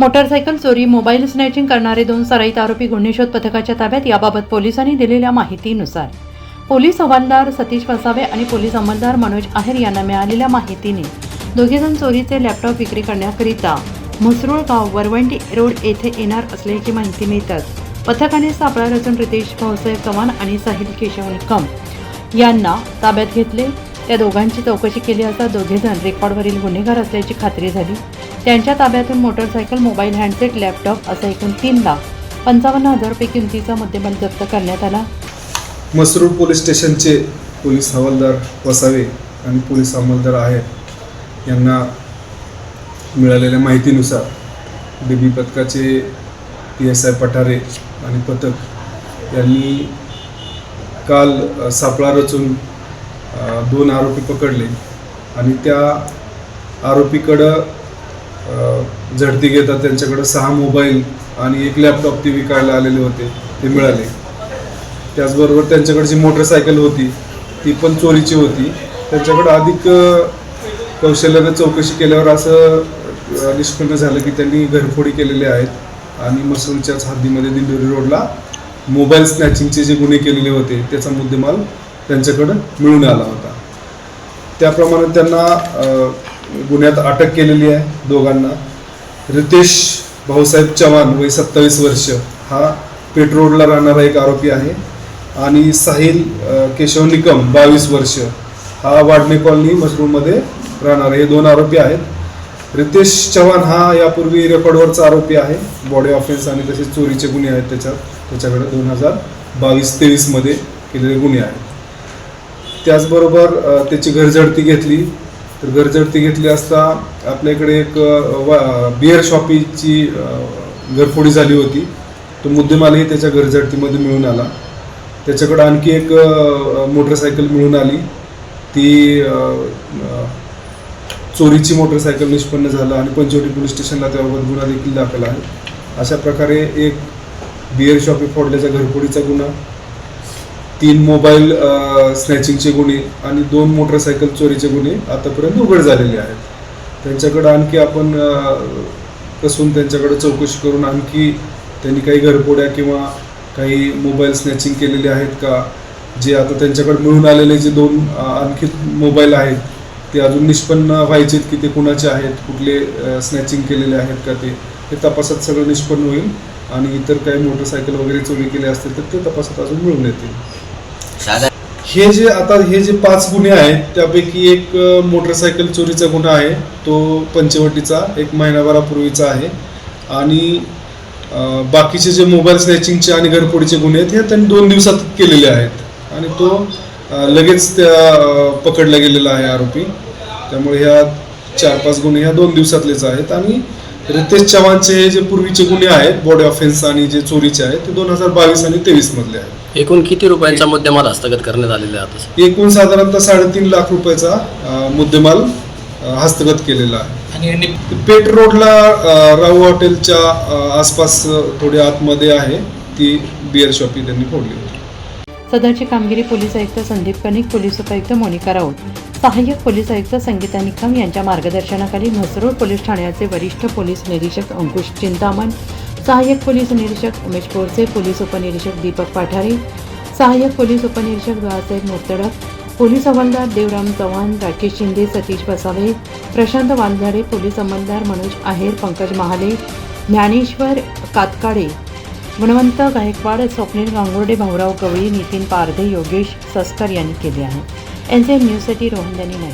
Motorcycle चोरी mobile snatching करणारे दोन सराईत आरोपी गुन्हे शोध पथकाच्या ताब्यात याबाबत पोलिसांनी दिलेल्या माहितीनुसार. पोलीस हवालदार सतीश वसावे आणि पोलीस अंमलदार मनोज आहेर यांना मिळालेल्या माहितीने दोघेजण चोरीचे लॅपटॉप विक्री करण्याकरिता म्हसरूळ गाव वरवंटी रोड येथे येणार असल्याची माहिती मिळतात पथकाने सापळा रचून रितेश भाऊसाहेब चव्हाण आणि साहिल केशव निकम यांना ताब्यात घेतले. त्या दोघांची चौकशी केली असता दोघेजण रेकॉर्डवरील गुन्हेगार असल्याची खात्री झाली. त्यांच्या ताब्यातून मोटरसायकल मोबाईल हँडसेट लॅपटॉप असं एकूण तीन लाख पंचावन्न हजार रुपये किमतीचा मुद्देमाल जप्त करण्यात आला. मसरूळ पोलीस स्टेशनचे पोलीस हवालदार वसावे आणि पोलीस अंमलदार आहेत यांना मिळालेल्या माहितीनुसार डी बी पथकाचे पी एस आय पठारे आणि पथक यांनी काल सापळा रचून दोन आरोपी पकडले आणि त्या आरोपीकडं झडती घेतात. त्यांच्याकडं सहा मोबाईल आणि एक लॅपटॉप ते विकायला आलेले होते. ते मिळाले. त्याचबरोबर त्यांच्याकडची मोटरसायकल होती ती पण चोरीची होती. त्यांच्याकडे अधिक कौशल्यानं चौकशी केल्यावर असं निष्पन्न झालं की त्यांनी घरफोडी केलेले आहेत. आणि मसूरच्याच हद्दीमध्ये दिंडोरी रोडला मोबाईल स्नॅचिंगचे जे गुन्हे केलेले होते त्याचा मुद्देमाल त्यांच्याकडं मिळून आला होता. त्याप्रमाणे त्यांना गुन्ह्यात अटक केलेली आहे दोघांना. रितेश भाऊसाहेब चव्हाण वय सत्तावीस वर्ष. हा पेट रोडला राहणारा एक आरोपी आहे. आणि साहिल केशव निकम बावीस वर्ष. हा वाडणे कॉलनी मशरूममध्ये राहणारे हे दोन आरोपी आहेत. रितेश चव्हाण हा यापूर्वी रेकॉर्डवरचा आरोपी आहे. बॉडी ऑफेन्स आणि तसेच चोरीचे गुन्हे आहेत त्याच्यात. त्याच्याकडे दोन हजार बावीस तेवीसमध्ये केलेले गुन्हे आहेत. त्याचबरोबर त्याची घरझडती घेतली. तर घरझडती घेतली असता आपल्याकडे एक वा- बिअर शॉपीची घरफोडी झाली होती. तो मुद्देमालही त्याच्या घरझडतीमध्ये मिळून आला. त्याच्याकडे आणखी एक मोटरसायकल मिळून आली. ती चोरीची मोटरसायकल निष्पन्न झालं आणि पंचवटी पोलीस स्टेशनला त्याबाबत गुन्हा देखील दाखल आहे. अशा प्रकारे एक बिअर शॉपी फोडल्याच्या घरफोडीचा गुन्हा तीन मोबाईल स्नॅचिंगचे गुन्हे आणि दोन मोटरसायकल चोरीचे गुन्हे आतापर्यंत उघड झालेले आहेत. त्यांच्याकडं आणखी आपण कसून त्यांच्याकडे चौकशी करून आणखी त्यांनी काही घरपोड्या किंवा काही मोबाईल स्नॅचिंग केलेले आहेत का? जे आता त्यांच्याकडे मिळून आलेले जे दोन आणखी मोबाईल आहेत ते अजून निष्पन्न व्हायचेत की ते कुणाचे आहेत कुठले स्नॅचिंग केलेले आहेत का ते हे तपासात सगळं निष्पन्न होईल आणि इतर काही मोटरसायकल वगैरे चोरी केले असतील तर ते तपासात अजून मिळून येतील. हे जे आता हे जे पाच गुन्हे आहेत त्यापैकी एक मोटरसायकल चोरीचा गुन्हा आहे तो पंचवटीचा एक महिनाभरापूर्वीचा आहे. आणि बाकीचे जे मोबाईल स्नॅचिंगचे आणि घरफोडीचे गुन्हे आहेत हे त्यांनी दोन दिवसात केलेले आहेत. आणि तो लगेच त्या पकडला गेलेला आहे आरोपी. त्यामुळे ह्या चार पाच गुन्हे ह्या दोन दिवसातलेच आहेत. आणि रितेश चव्हाणचे हे जे पूर्वीचे गुन्हे आहेत बॉडी ऑफेन्स आणि जे चोरीचे आहेत ते दोन हजार बावीस आणि तेवीसमधले आहेत. एकूण किती रुपयांचा मुद्देमाल हस्तगत करण्यात आलेला आहे आता? एकूण साधारणतः साडेतीन लाख रुपयाचा अ, मुद्देमाल अ, हस्तगत केलेला आहे. आणि यांनी पेट रोडला अ, राहू हॉटेलच्या अ, आसपास अ, थोडी आतमध्ये आहे. ती बिअर शॉपी त्यांनी फोडली होती. सदरची कामगिरी पोलीस आयुक्त संदीप कनिक पोलीस उपायुक्त मोनिका राऊत. सहाय्यक पोलीस आयुक्त संगीता निकम यांच्या मार्गदर्शनाखाली म्हसरूळ पोलीस ठाण्याचे वरिष्ठ पोलीस निरीक्षक अंकुश चिंतामण सहाय्यक पोलीस निरीक्षक उमेश कोरसे पोलीस उपनिरीक्षक दीपक पाठारे सहाय्यक पोलीस उपनिरीक्षक बाळासाहेब मोतडक पोलीस हवालदार देवराम चव्हाण राकेश शिंदे सतीश बसावे प्रशांत वानझाडे पोलीस अंमलदार मनोज आहेर पंकज महाले ज्ञानेश्वर कातकाडे गुणवंत गायकवाड स्वप्नील गांगुर्डे भाऊराव गवळी नितीन पारधे योगेश सस्कर यांनी केले आहे. एन न्यूजसाठी रोहन यांनी नाही